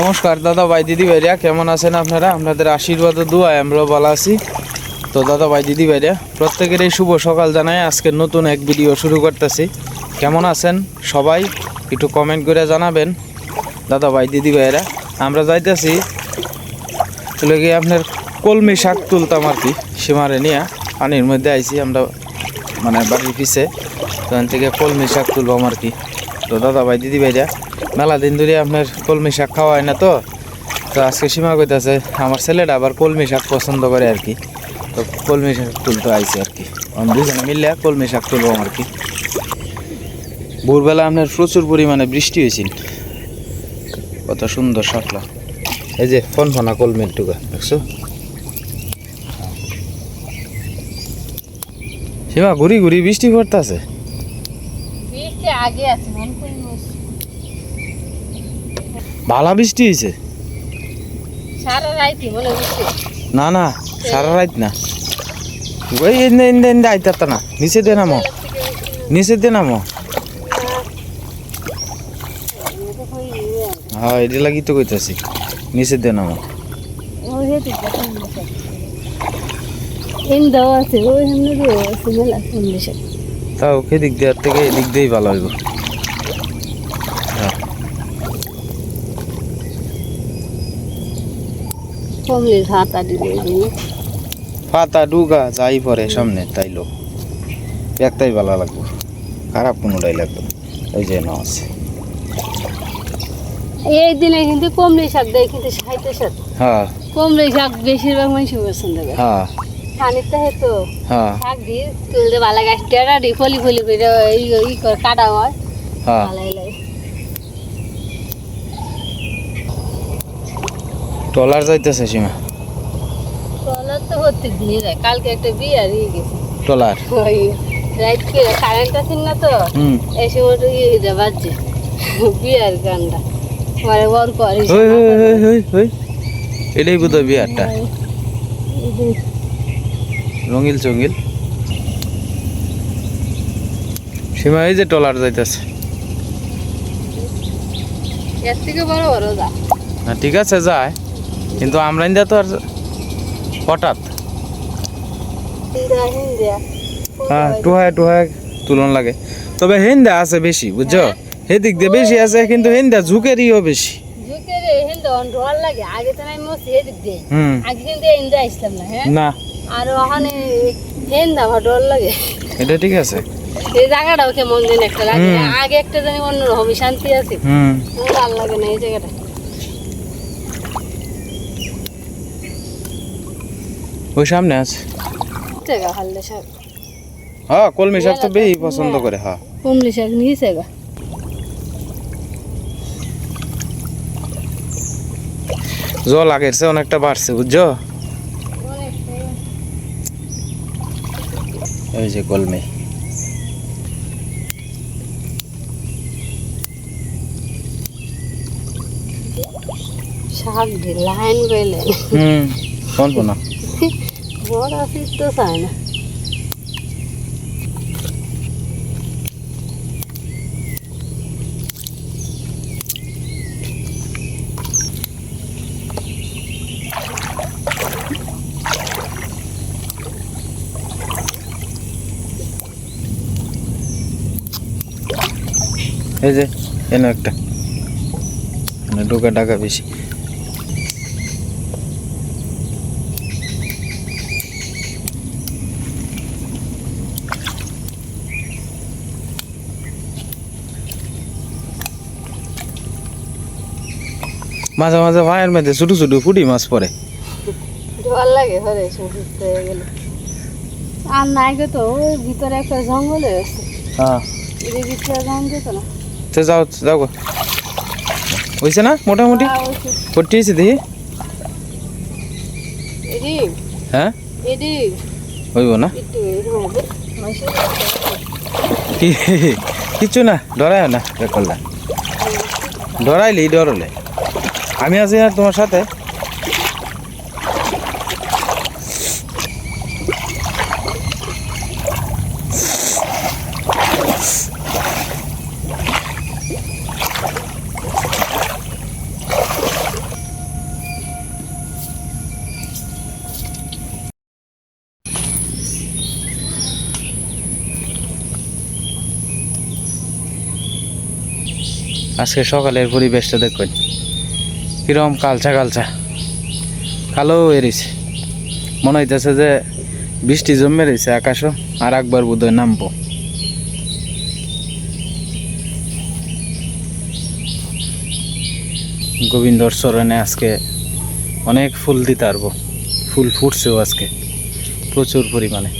নমস্কার, দাদা ভাই দিদি ভাইরা, কেমন আছেন আপনারা? আপনাদের আশীর্বাদ ও দোয়ায় আমরাও ভালো আছি। তো দাদা ভাই, দিদি ভাইরা প্রত্যেকের এই শুভ সকাল জানাই। আজকে নতুন এক ভিডিও শুরু করতেছি। কেমন আছেন সবাই? একটু কমেন্ট করে জানাবেন। দাদা ভাই, দিদি ভাইরা, আমরা যাইতেছি চলে গিয়ে আপনার কলমি শাক তুলতাম আর কি, সীমারে নিয়ে। পানির মধ্যে আইছি আমরা মানে বাড়ির পিছে। ওখান থেকে কলমি শাক তুলবাম আর কি। তো দাদা ভাই, দিদি ভাইরা মেলা দিন ধরে আপনার কলমি শাক খাওয়া হয় না তো? তো আজকে সীমা কইতাছে, আমার ছেলেটা আবার কলমি শাক পছন্দ করে আর কি। তো কলমি শাক তুলতে আইছে আর কি। আমি দুজনে মিললে কলমি শাক তুলবো আর কি। ভোরবেলা আপনার প্রচুর পরিমাণে বৃষ্টি হয়েছিল। কত সুন্দর শাকলা। এই যে ফোন ফোনা কলমের টুকা দেখছ? সীমা, ঘুরি ঘুরি বৃষ্টি পড়তেছে? আগে আছে। ভালা বৃষ্টি হয়েছে? না না সারা রাত না। ওই এনে এনে এনে আইতাত না। নিচে দে নামো। নিচে দে নামো। হ্যাঁ এটা লাগি তো কইতাছি। নিচে দে নামো। তাও খেদিক দেওয়ার থেকে এদিক দিয়েই ভালো হইব। কমলির হাত দিয়ে ডুগা যাই পরে সামনে তাইলো একটাই ভালো লাগবো। খারাপ কোনোটাই লাগবে ওই যে না আছে। এই দিনে কিন্তু কমলি শাক দেয় কিন্তু সাইতে শাক হ্যাঁ। কমলি শাক বেশিরভাগ মানুষ পছন্দ করে। হ্যাঁ। পানিতে হেতো হ্যাঁ। শাক দিয়ে তুলতে ভালো গাছ দি ফলি ফলি করে এই কাটা হয়। হ্যাঁ ভালোই লাগে ট্রলার যাইতেছে সীমা? ট্রলার তো প্রত্যেক দিনই যায় কালকে একটা বিয়ে আর ইয়ে গেছে। ট্রলার? ওই রাইট কি কারেন্ট আছে না তো এসে ওটা ইয়ে বাজছে। বিয়ার গানটা। মানে ওর করে এটাই বোধ হয় বিয়ারটা রঙিল চঙ্গিল সীমা এই যে ট্রলার যাইতেছে। এর থেকে বড় বড় যা। না ঠিক আছে যায়। কিন্তু আমরা ইন্দা তো আর হঠাৎ। হ্যাঁ টুহায় টুহায় তুলন লাগে। তবে হেন্দা আছে বেশি বুঝছ? সেদিক দিয়ে বেশি আছে কিন্তু হেন্দা ঝুঁকেরইও বেশি। আসলাম না হ্যাঁ? আর ওখানে হেন দা আমার ডর লাগে। এটা ঠিক আছে। এই জায়গাটাও কেমন যেন একটা লাগে। আগে একটা জানি অন্যরকম শান্তি আছে। হুম। ভালো লাগে না এই জায়গাটা। ওই সামনে আছে। হ্যাঁ কলমি শাক তো বেশি পছন্দ করে হ্যাঁ। কুমলি শাক নিয়েছে গা। জল আগের চেয়ে অনেকটা বাড়ছে বুঝছ? ওই যে কলমি। শাক লাইন বেলে হুম কোন কোন বড় আছে তো চায় না এই যে এনে একটা। মানে ঢোকা টাকা বেশি। মাঝে মাঝে ভাইয়ের মধ্যে ছোট ছোট ফুটি মাছ পড়ে। ভালো লাগে ঘরে সুস্থ হয়ে গেলে। আর নাই গো তো ওই ভিতরে একটা জঙ্গলে আছে। হ্যাঁ। তো যাও যাও গো। হয়েছে না মোটামুটি? আ, ওই তো- হয়েছে দেখি। হ্যাঁ? হইব না। কিচ্ছু না ডরায় না করলে ডরাইলি ডরলে আমি আছি আর তোমার সাথে। আজকে সকালের পরিবেশটা দেখুন কিরম কালচা কালচা। কালো এরিছে মনে হইতেছে যে বৃষ্টি জমে রয়েছে আকাশও, আর একবার বোধহয় নামবো। গোবিন্দর চরণে আজকে অনেক ফুল দিতে পারব। ফুল ফুটছেও আজকে, প্রচুর পরিমাণে।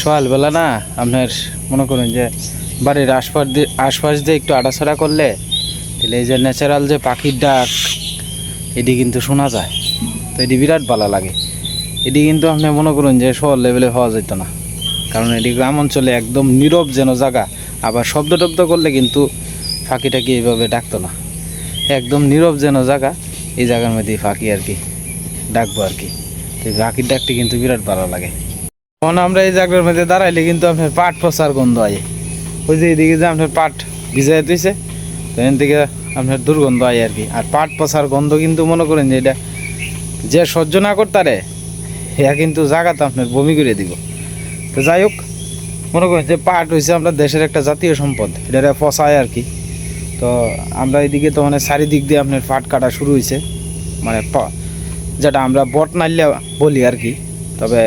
সকালবেলা না, আপনার মনে করুন যে বাড়ির আশপাশ দিয়ে আশপাশ দিয়ে একটু আড়াছাড়া করলে, তাহলে এই যে ন্যাচারাল যে পাখির ডাক এটি কিন্তু শোনা যায়। তো এটি বিরাট ভালো লাগে। এটি কিন্তু আপনি মনে করুন যে শহর লেভেলে হওয়া যেত না। কারণ এটি গ্রাম অঞ্চলে একদম নীরব যেন জায়গা আবার শব্দ টব্দ করলে কিন্তু পাখিটাকে এইভাবে ডাকতো না। একদম নীরব যেন জায়গা এই জায়গার মধ্যে ফাঁকি আর কি, ডাকবো আর কি। তো পাখির ডাকটি কিন্তু বিরাট ভালো লাগে। তখন আমরা এই জায়গার মধ্যে দাঁড়াইলে কিন্তু আপনার পাট পচার গন্ধ হয় ওই যে এদিকে যে আপনার পাট ভিজাই দিয়েছে তো এখান থেকে আপনার দুর্গন্ধ হয় আর কি। আর পাট পচার গন্ধ কিন্তু মনে করেন যে এটা যে সহ্য না করতারে হ্যাঁ কিন্তু জায়গাতে আপনার বমি করে দিব। তো যাই হোক, মনে করেন যে পাট হয়েছে আমরা দেশের একটা জাতীয় সম্পদ এটা পচায় আর কি। তো আমরা এদিকে তো মানে চারিদিক দিয়ে আপনার পাট কাটা শুরু হয়েছে মানে যেটা আমরা বট নাইলে বলি আর কি। তবে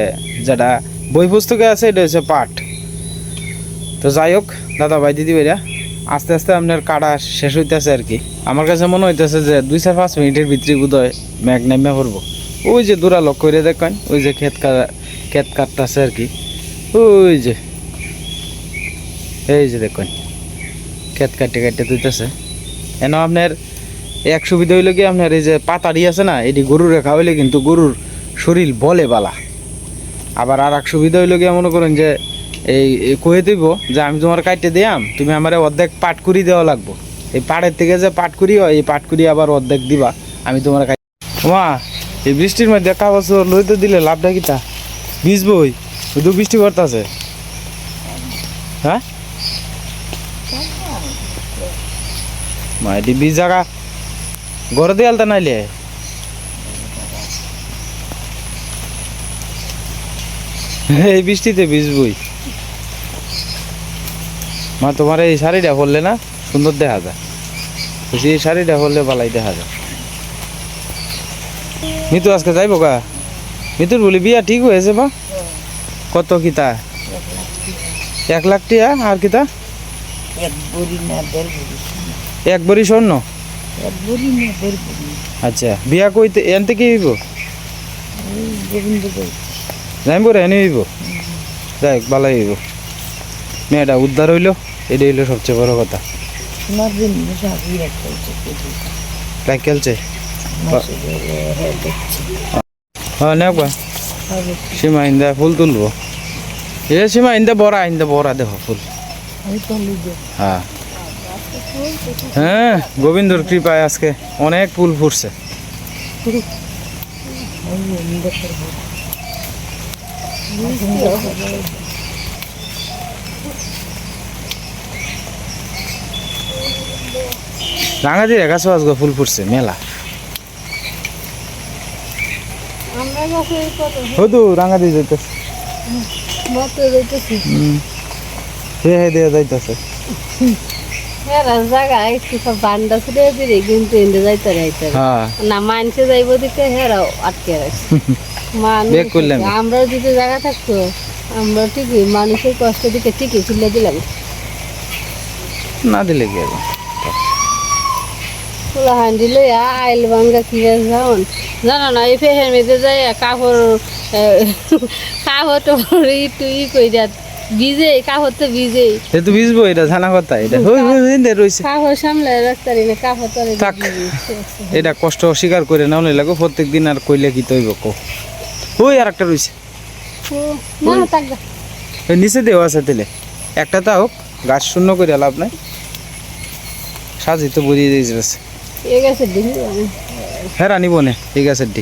যেটা বই পুস্তকে আছে, এটা হচ্ছে পাট। তো যাই হোক, দাদা ভাই, দিদি ভাইরা আস্তে আস্তে আপনার কাটা শেষ হইতেছে আর কি। আমার কাছে মনে হইতেছে যে দুই চার পাঁচ মিনিটের ভিতরে বোধহয় ম্যাগ নেমে পড়ব। ওই যে দূরা লক্ষ্য করে দেখেন, ওই যে ক্ষেত কাটা ক্ষেত কাটতেছে আর কি। ওই যে, এই যে দেখেন, ক্ষেত কাটতে কাটতে তুইতেছে এন আপনার এক সুবিধা হইল কি, আপনার এই যে পাতাড়ি আছে না, এটি গরুর রেখা হইলে কিন্তু গরুর শরীর বলে বালা। আবার আর এক সুবিধা হইল গিয়ে মনে করেন যে এই কয়ে দিব যে আমি তোমার কাটতে দিয়াম, তুমি আমার অর্ধেক পাট করি দেওয়া লাগবো। এই পাড়ের থেকে যে পাট করি এই পাট করি আবার অর্ধেক দিবা, আমি তোমার কাট মা, এই বৃষ্টির মধ্যে কাগজ লইতে দিলে লাভটা কিতা? ভিজবই শুধু বৃষ্টি পড়তেছে। হ্যাঁ? মা, এটি বীজ জায়গা দিয়ে আলতা নাইলে? এই বৃষ্টিতে ভিজবই মা তোমার এই শাড়িটা পরলে না সুন্দর দেখা যায়। বলছি এই শাড়িটা পরলে বালাই দেখা যায়। মিতু আজকে যাইব গা? মিতুর বলি বিয়া ঠিক হয়েছে বা? কত কিতা এক লাখ টিয়া আর কিতা এক বড়ি স্বর্ণ? আচ্ছা বিয়া কইতে এন থেকে হইব? যাইব রে এনে হইব। যাই ভালো হইব। মেয়েটা উদ্ধার হইল। এটাই হইল সবচেয়ে বড় কথা। সাজি একটা হচ্ছে খেলছে? হ্যাঁ হ্যাঁ গা হবে সীমা ইন্দা ফুল তুলবো। এ সীমা ইন্দা বড়া ইন্দা বড়া দেখো ফুল। হ্যাঁ। হ্যাঁ গোবিন্দর কৃপায় আজকে অনেক ফুল ফুটছে আমি এমনি করব রাঙাদির একাশো আজকে ফুল ফুটছে মেলা আমরা গাছে কত হয়তো রাঙাদি যাইতেছে মতো যাইতেছি হে হে দিয়ে যাইতেছে হ্যাঁ জায়গা একটু সব বান্ডা ছুটে দিলে কিন্তু এনে যাইতে রাইতে হ্যাঁ। না মানছে যাইব দিকে হেরাও আটকে রাখছে মানুষ বেক করলাম। আমরাও যদি জায়গা থাকতো আমরা ঠিকই মানুষের কষ্ট দিকে ঠিকই তুলে দিলাম। না দিলে কি খোলা হান্ডি লইয়া আইল ভাঙ্গা কি যাওন জানো না এই ফেহের মেয়েদের যাই কাপড় কাপড় টাপড় একটু ই কই যাত ভিজে কাপড় তো ভিজেই। এ তো ভিজবো এটা জানা কথা এটা হই হই হই দে রইছে। কাপড় সামলে রাখতে না কাপড় তো থাক। এটা কষ্ট অস্বীকার করে নাও নাই লাগো প্রত্যেক দিন আর কইলে কি তৈব কো ওই আর একটা রইছে না না থাক। নিচে দেওয়া আছে তেলে একটা তা হোক গাছ শূন্য করে লাভ নাই। সাজি তো বুঝিয়ে দিয়েছে এ গেছে দিন রানিব নে ঠিক আছে ডি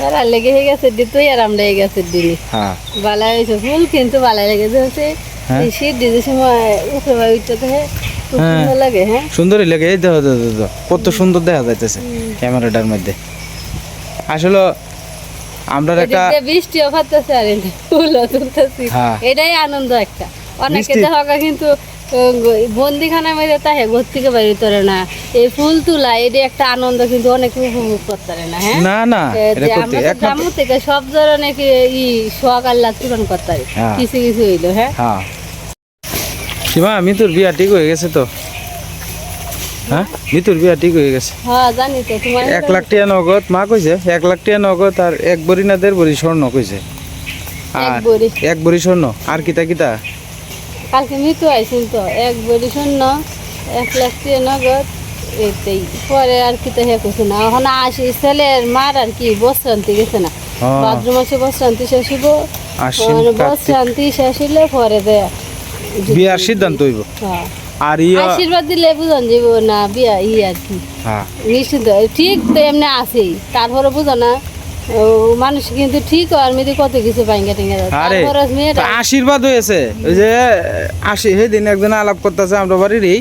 হেরা লেগে গেছে দি তুই আর আমরা এই গেছে দিনি হ্যাঁ। বালা হয়েছে ফুল কিন্তু বালা লেগেছে হচ্ছে হ্যাঁ। শীত দিতে সময় উঠে বা উঠতে হ্যাঁ। সুন্দর লাগে সুন্দরই লাগে এই দেখো দেখো, দেখো, কত সুন্দর দেখা যাইতেছে ক্যামেরাটার মধ্যে। আসলে আমরা একটা বৃষ্টিও পারতেছে আর ফুলও তুলতেছি। এটাই আনন্দ একটা। অনেকে বৃষ্টি- দেখা কিন্তু বন্দিখানা মেরে তাহে ঘর থেকে বাইরে তোরে না। এই ফুল তুলা এটা একটা আনন্দ কিন্তু অনেক উপভোগ করতে না হ্যাঁ? না না একমাত্র গ্রাম থেকে সব ধরনের ই শখ আল্লাহ পূরণ করতে পারি। হ্যাঁ। কিছু কিছু হইল হ্যাঁ? হ্যাঁ। সীমা মিতুর বিয়া ঠিক হয়ে গেছে তো? হ্যাঁ? মিতুর বিয়া ঠিক হয়ে গেছে। হ্যাঁ জানি তো তোমার এক লাখ টাকা নগদ মা কইছে এক লাখ টাকা নগদ আর এক বড়ি না দেড় বড়ি স্বর্ণ কইছে। এক আর এক বড়ি স্বর্ণ আর কিতা কিতা? কালকে মৃত্যু আইছিল তো এক বড়ি শূন্য এক লাখ টাকা নগদ এটাই পরে আর কি তো হে কিছু না এখন আসি ছেলের মার আর কি বসরান্তি গেছে না। ভাদ্র মাসে বসরান্তি শেষ হইব। বসরান্তি শেষ হইলে পরে দে। বিয়ার সিদ্ধান্ত হইব। হ্যাঁ। আর আশীর্বাদ দিলে বুঝন যাব না বিয়া ই আর কি। হ্যাঁ। ঠিক তো এমনি আছেই তারপরে বুঝো না। মানুষ কিন্তু ঠিক আর মেয়েদি কত কিছু পাইঙ্গা টেঙ্গা আরে আশীর্বাদ হয়েছে। ওই যে আশি সেদিন একজন আলাপ করতেছে আমরা বাড়িরই।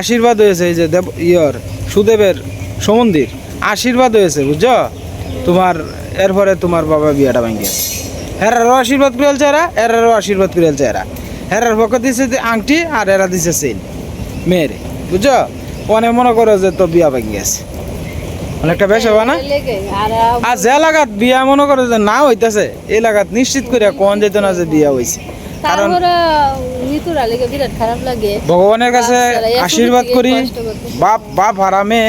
আশীর্বাদ হয়েছে এই যে দেব ইয়র সুদেবের সমন্দির। আশীর্বাদ হয়েছে বুঝছ? তোমার এরপরে তোমার বাবা বিয়াটা ভাঙ্গি হেরারও আশীর্বাদ করিয়াল চেহারা এরারও আশীর্বাদ করিয়াল চেহারা হেরার পক্ষ দিছে যে আংটি আর এরা দিছে সেন। মেয়েরে বুঝছ? অনেক মনে করো যে তো বিয়া ভাঙ্গি আছে অনেকটা বেশ হবে না? আর যে লাগাত বিয়া মনে করে যে না হইতাছে এই লাগাত নিশ্চিত করে কোন যেত না যে বিয়া হইছে। কারণ ভগবানের কাছে আশীর্বাদ করি বাপ বাপ হারামে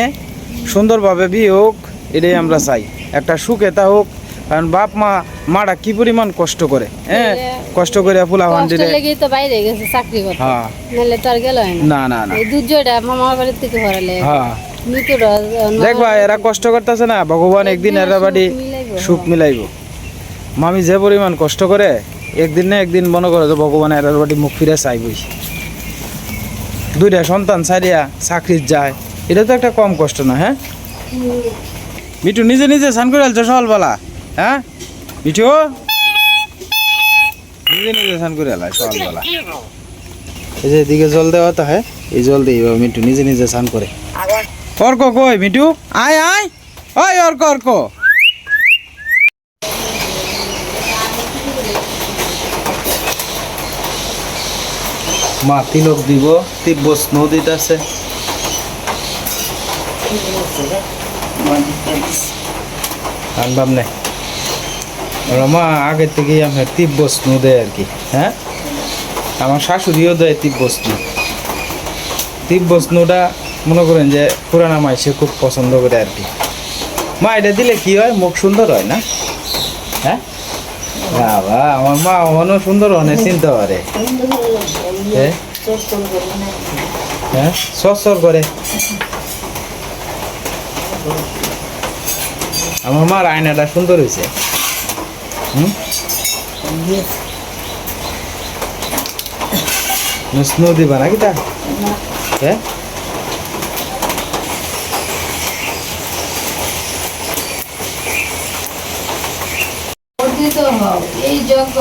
সুন্দরভাবে বিয়ে হোক এটাই আমরা চাই। একটা সুখে তা হোক কারণ বাপ মা মারা কি পরিমাণ কষ্ট করে হ্যাঁ? কষ্ট করে ফুলা ভান্ডিরে লেগেই তো বাইরে গেছে চাকরি করতে। হ্যাঁ। নাহলে তো আর গেল না। না না মামার বাড়ির থেকে হরালে হ্যাঁ। মৃত্যুরা দেখবা এরা কষ্ট করতেছে না। ভগবান একদিন এরা বাড়ি সুখ মিলাইব। মামি যে পরিমাণ কষ্ট করে একদিন না একদিন মনে করে যে ভগবান এরার বাড়ি মুখ ফিরে চাইবই। দুইটা সন্তান সারিয়া চাকরির যায়। এটা তো একটা কম কষ্ট না হ্যাঁ? মিঠু নিজে নিজে স্নান করে আলছো সকালবেলা হ্যাঁ? মিঠু? নিজে নিজে স্নান করে আলায় সকালবেলা। এই যে এদিকে জল দেওয়া তো হ্যাঁ? এই জল দিয়ে মিঠু নিজে নিজে স্নান করে। অর্ক কই মিঠু? আয় আয়। ওই অর্ক অর্ক। মা তিলক দিব তিব্ব স্নো দিতেছে আনবাম নে। ওরা মা আগে থেকেই আমার তিব্ব স্নো দেয় আর কি হ্যাঁ? আমার শাশুড়িও দেয় তিব্ব স্নো তিব্ব স্নোটা মনে করেন যে পুরানা মাইসে খুব পছন্দ করে আর কি। মা এটা দিলে কি হয়? মুখ সুন্দর হয় না? হ্যাঁ? বাবা আমার মা মনও সুন্দর অনেক চিনতে পারে। হ্যাঁ? হ্যাঁ? সর করে। আমার মার আয়নাটা সুন্দর হয়েছে। হুম? স্নো দিবা নাকি তা হ্যাঁ বর্ধিত হও এই যজ্ঞ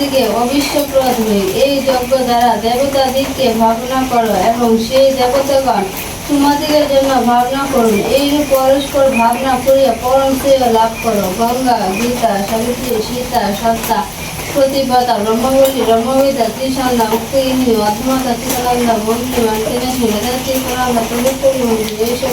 তোমাদিকে অবিশ্বপ্রদ হই এই যজ্ঞ দ্বারা দেবতাদিগকে ভাবনা করো এবং সেই দেবতাগণ তোমাদিগের জন্য ভাবনা করুন। এইরূপ পরস্পর ভাবনা করিয়া পরম শ্রেয় লাভ করো। গঙ্গা, গীতা সাবিত্রী সীতা, সত্তা প্রতিপদা ব্রহ্মবলী ব্রহ্মবিদ্যা ত্রিসন্ধ্যা উক্তিনী অধমতা চিতানন্দা মন্ত্রী মান্তিনেশ মেধা পবিত্র মন্ত্রী এইসব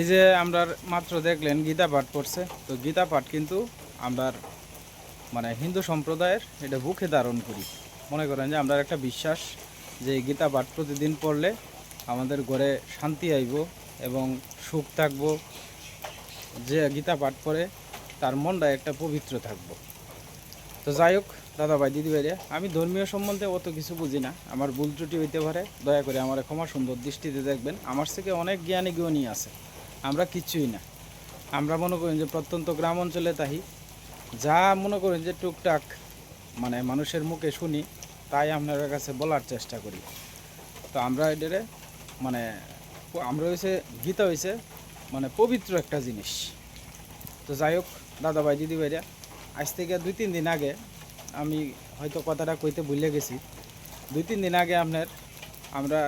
এই যে আমরা মাত্র দেখলেন গীতা পাঠ করছে, তো গীতা পাঠ কিন্তু আমরা মানে হিন্দু সম্প্রদায়ের এটা বুকে ধারণ করি। মনে করেন যে আমরা একটা বিশ্বাস যে গীতা পাঠ প্রতিদিন পড়লে আমাদের ঘরে শান্তি আইব এবং সুখ থাকব। যে গীতা পাঠ করে তার মনটা একটা পবিত্র থাকব। তো যাই হোক, দাদা ভাই, দিদি আমি ধর্মীয় সম্বন্ধে অত কিছু বুঝি না। আমার ভুল ত্রুটি হইতে পারে, দয়া করে আমার ক্ষমা সুন্দর দৃষ্টিতে দেখবেন। আমার থেকে অনেক জ্ঞানী জ্ঞানী আছে। আমরা কিচ্ছুই না। আমরা মনে করি যে প্রত্যন্ত গ্রাম অঞ্চলে তাহি। যা মনে করেন যে টুকটাক মানে মানুষের মুখে শুনি, তাই আপনার কাছে বলার চেষ্টা করি। তো আমরা এটারে মানে আমরা হয়েছে গীতা হয়েছে মানে পবিত্র একটা জিনিস। তো যাই হোক দাদা ভাই দিদি ভাইরা আজ থেকে দুই তিন দিন আগে আমি হয়তো কথাটা কইতে ভুলে গেছি। দুই তিন দিন আগে আপনার, আমরা,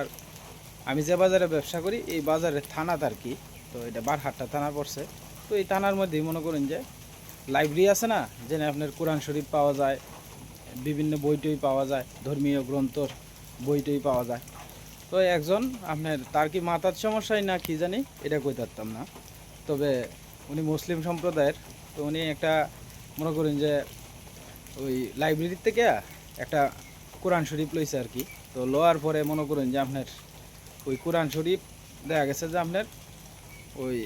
আমি যে বাজারে ব্যবসা করি, এই বাজারের থানাত আর কি তো এটা বারহাট্টা থানা পড়ছে। তো এই থানার মধ্যেই মনে করেন যে লাইব্রেরি আছে না যেখানে আপনার কোরআন শরীফ পাওয়া যায়, বিভিন্ন বই টই পাওয়া যায়, ধর্মীয় গ্রন্থর বই টই পাওয়া যায়। তো একজন আপনার, তার কি মাথার সমস্যায় না কি জানি, এটা কই পারতাম না। তবে উনি মুসলিম সম্প্রদায়ের, তো উনি একটা মনে করেন যে ওই লাইব্রেরির থেকে একটা কোরআন শরীফ লইছে আর কি। তো লওয়ার পরে মনে করেন যে আপনার ওই কোরআন শরীফ দেখা গেছে যে আপনার ওই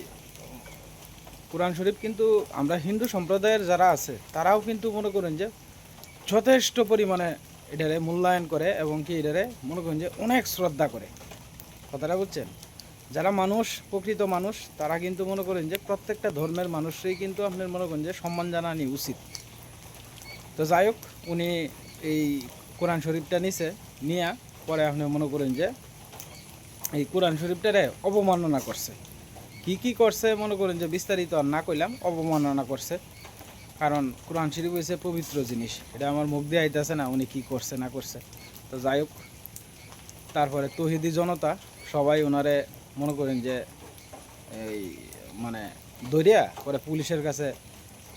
কোরআন শরীফ কিন্তু আমরা হিন্দু সম্প্রদায়ের যারা আছে, তারাও কিন্তু মনে করেন যে যথেষ্ট পরিমাণে এটারে মূল্যায়ন করে এবং কি এটারে মনে করেন যে অনেক শ্রদ্ধা করে। কথাটা বুঝছেন? যারা মানুষ, প্রকৃত মানুষ, তারা কিন্তু মনে করেন যে প্রত্যেকটা ধর্মের মানুষই কিন্তু আপনার মনে করেন যে সম্মান জানানি উচিত। তো যাই হোক, উনি এই কোরআন শরীফটা নিছে, নিয়ে পরে আপনি মনে করেন যে এই কোরআন শরীফটারে অবমাননা করছে। কি কি করছে, মনে করেন যে বিস্তারিত আর না কইলাম, অবমাননা করছে। কারণ কোরআন শরীফ হয়েছে পবিত্র জিনিস। এটা আমার মুখ দিয়ে আইতেছে না উনি কি করছে, না করছে। তো যাই হোক, তারপরে তহিদি জনতা সবাই ওনারে মনে করেন যে এই মানে দরিয়া পরে পুলিশের কাছে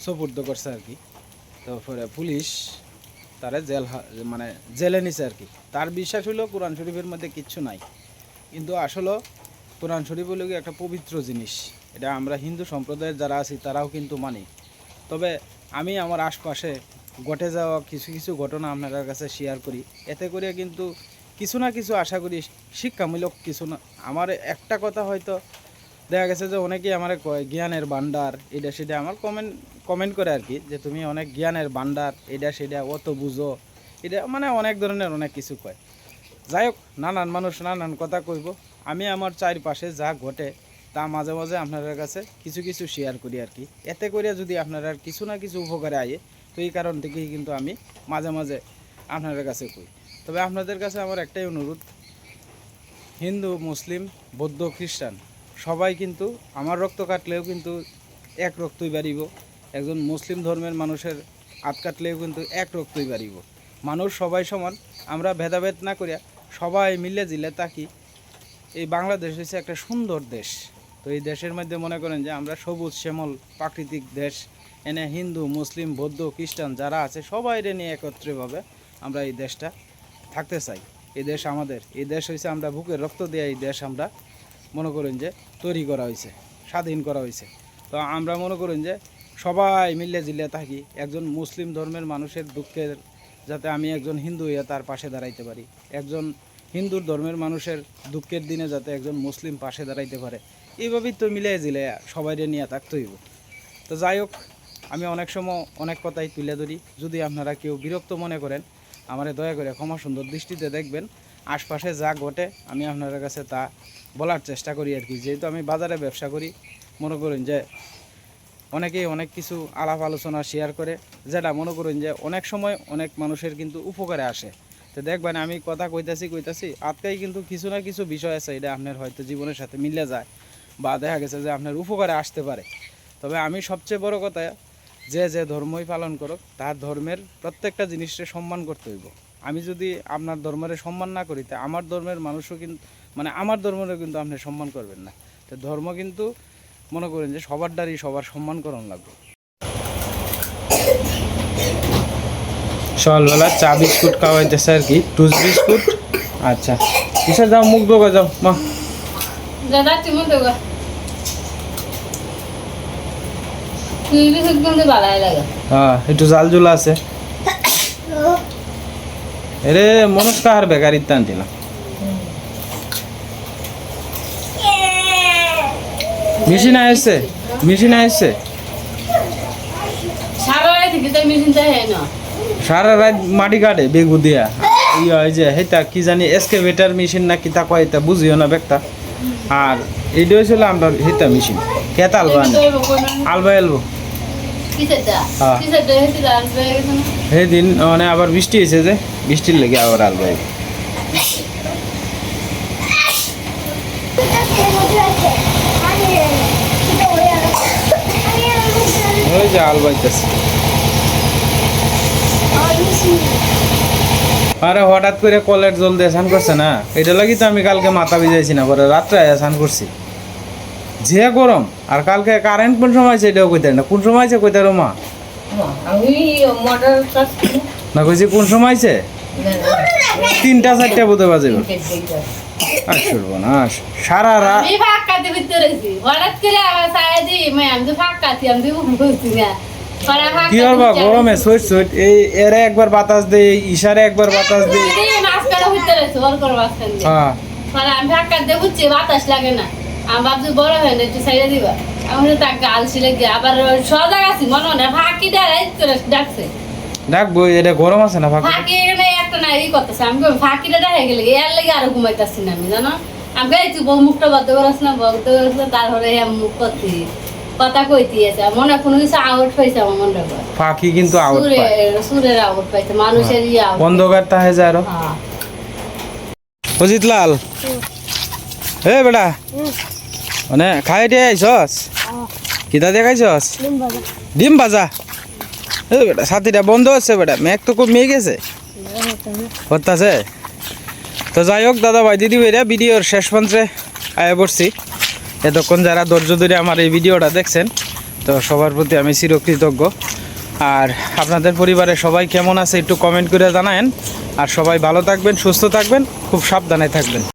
সোপর্দ করছে আর কি। তারপরে পুলিশ তারে জেল মানে জেলে নিছে আর কি। তার বিশ্বাস হলো কোরআন শরীফের মধ্যে কিচ্ছু নাই। কিন্তু আসলে কোরআন শরীফ হলো একটা পবিত্র জিনিস। এটা আমরা হিন্দু সম্প্রদায়ের যারা আছি, তারাও কিন্তু মানি। তবে আমি আমার আশপাশে ঘটে যাওয়া কিছু কিছু ঘটনা আপনাদের কাছে শেয়ার করি। এতে করে কিন্তু কিছু না কিছু আশা করি শিক্ষামূলক কিছু না। আমার একটা কথা হয়তো দেখা গেছে যে অনেকেই আমার কয়, জ্ঞানের ভান্ডার এটা সেটা। আমার কমেন্ট কমেন্ট করে আর কি, যে তুমি অনেক জ্ঞানের ভান্ডার এটা সেটা, অত বুঝো। এটা মানে অনেক ধরনের অনেক কিছু কয়। যাই হোক, নানান মানুষ নানান কথা কইব। আমি আমার চারপাশে যা ঘটে তা মাঝে মাঝে আপনাদের কাছে কিছু কিছু শেয়ার করি আর কি। এতে করে যদি আপনারা কিছু না কিছু উপকারে আয়ে, তো এই কারণ থেকেই কিন্তু আমি মাঝে মাঝে আপনাদের কাছে কই। তবে আপনাদের কাছে আমার একটাই অনুরোধ, হিন্দু, মুসলিম, বৌদ্ধ, খ্রিস্টান, সবাই কিন্তু আমার রক্ত কাটলেও কিন্তু এক রক্তই বাড়িব। একজন মুসলিম ধর্মের মানুষের হাত কাটলেও কিন্তু এক রক্তই বাড়িব। মানুষ সবাই সমান, আমরা ভেদাভেদ না করিয়া সবাই মিলে জিলে থাকি এই বাংলাদেশ হচ্ছে একটা সুন্দর দেশ। তো এই দেশের মধ্যে মনে করেন যে আমরা সবুজ, শ্যামল, প্রাকৃতিক দেশ, এনে হিন্দু, মুসলিম, বৌদ্ধ, খ্রিস্টান যারা আছে সবাই নিয়ে একত্রিতভাবে আমরা এই দেশটা থাকতে চাই। এই দেশ আমাদের। এই দেশ হয়েছে আমরা বুকের রক্ত দিয়ে এই দেশ আমরা মনে করেন যে তৈরি করা হয়েছে স্বাধীন করা হয়েছে তো আমরা মনে করেন যে সবাই মিলে জিলে থাকি, একজন মুসলিম ধর্মের মানুষের দুঃখের যাতে আমি একজন হিন্দু হইয়া তার পাশে দাঁড়াইতে পারি, একজন হিন্দুর ধর্মের মানুষের দুঃখের দিনে যাতে একজন মুসলিম পাশে দাঁড়াইতে পারে। এইভাবেই তো মিলে জিলে সবাই নিয়ে থাকতে হইব। তো যাই হোক, আমি অনেক সময় অনেক কথাই তুলে ধরি। যদি আপনারা কেউ বিরক্ত মনে করেন, আমারে দয়া করে ক্ষমা সুন্দর দৃষ্টিতে দেখবেন। আশপাশে যা ঘটে, আমি আপনাদের কাছে তা বলার চেষ্টা করি আর কি। যেহেতু আমি বাজারে ব্যবসা করি, মনে করেন যে অনেকেই অনেক কিছু আলাপ আলোচনা শেয়ার করে, যেটা মনে করেন যে অনেক সময় অনেক মানুষের কিন্তু উপকারে আসে। তো দেখবেন আমি কথা কইতাছি কইতাছি, আজকাই কিন্তু কিছু না কিছু বিষয় আছে, এটা আপনার হয়তো জীবনের সাথে মিলে যায় বা দেখা গেছে যে আপনার উপকারে আসতে পারে। তবে আমি সবচেয়ে বড় কথা, যে যে ধর্মই পালন করুক, তার ধর্মের প্রত্যেকটা জিনিসকে সম্মান করতে হইব। আমি যদি আপনার ধর্মের সম্মান না করি, তা আমার ধর্মের মানুষও কিন্তু মানে আমার ধর্মেরও কিন্তু আপনি সম্মান করবেন না। তো ধর্ম কিন্তু, মনে করেন যে সবার দ্বারই সবার সম্মান করণ লাগবে। সকালবেলা চা বিস্কুট খাওয়াইতেছে আর কি টুস বিস্কুট। আচ্ছা কিসে যাও মুখ দোকা যাও মা। দাদা তুমি তো গা তুই বি কিন্তু ভালাই লাগে। হ্যাঁ একটু জাল জুলা আছে। এরে মনুষ কাহার বেকার ইত্যান দিলাম। মেশিন আসছে মেশিন আসছে সারা থেকে তাই মেশিনটা না। সারা রাত মাটি কাটে বেগু দিয়া। ই হয় যে হেটা কি জানি এসকেভেটার মেশিন না কি তা কয় এটা বুঝিও না বেকটা আর এইটা হয়েছিল আমরা হেটা মেশিন কেতা আলবা আলবা এলবো। দা হ্যাঁ। সেদিন মানে আবার বৃষ্টি হয়েছে যে, বৃষ্টির লেগে আবার আলবা এলবো। ওই যে আলবাইতেছে। আরে হঠাৎ করে কলের জল দিয়ে স্নান করছে না? এটা লাগি তো আমি কালকে মাথা ভিজাইছি না পরে রাত্রে স্নান করছি। যে গরম আর কালকে কারেন্ট কোন সময় আছে এটাও কইতে না। কোন সময় আছে কইতে মা? না কইছি কোন সময় আছে? তিনটা চারটা বোধহয় বাজে আর শুনব না সারা রাত আমি ফাঁকাতে ভিতরে হঠাৎ করে আমার সায়া দিই আমি তো ফাঁকাতি আমি কি করবা? গরমে সুইট সুইট এই এরে একবার বাতাস দেই ইশারে একবার বাতাস হ্যাঁ। আমি বুঝছি লাগে না। আমি ভাবছি বড় হয় না একটু সাইডে দিবা। আমি তো তার গাল আবার সজাগ আছি মনে হয় না ফাঁকি ডারাই ডাকছে। ডাকবো এটা গরম আছে না ফাঁকা? ফাঁকি এখানে একটা না করতেছে। আমি ফাঁকিটা গেলে এর লেগে আরও ঘুমাইতেছি না আমি জানো? আমি বউ মুখটা বদ্ধ করাস না বদ্ধ করাস তারপরে আমি মুখ করতে। কথা কইতে আছে মনে হয় কোনো কিছু আউট পাইছে আমার মনে হয় পাখি কিন্তু আউট সুরে পায়। সুরের আউট পাইছে মানুষের ই আউট অন্ধকার তাহে যায় আরও। হ্যাঁ। অজিত লাল হে বেটা। মানে খাই দিয়ে আইসস কিতা দিয়ে খাইছস? ডিম ভাজা। এ বেটা সাথীটা বন্ধ আছে বেটা। মেঘ তো খুব মেঘ গেছে হতাছে। তো যাই হোক দাদা ভাই দিদি ভাইরা ভিডিওর শেষ পঞ্চে আয়া পড়ছি। এতক্ষণ যারা ধৈর্য ধরে আমার এই ভিডিওটা দেখছেন, তো সবার প্রতি আমি চিরকৃতজ্ঞ। আর আপনাদের পরিবারে সবাই কেমন আছে একটু কমেন্ট করে জানায়েন। আর সবাই ভালো থাকবেন, সুস্থ থাকবেন, খুব সাবধানে থাকবেন।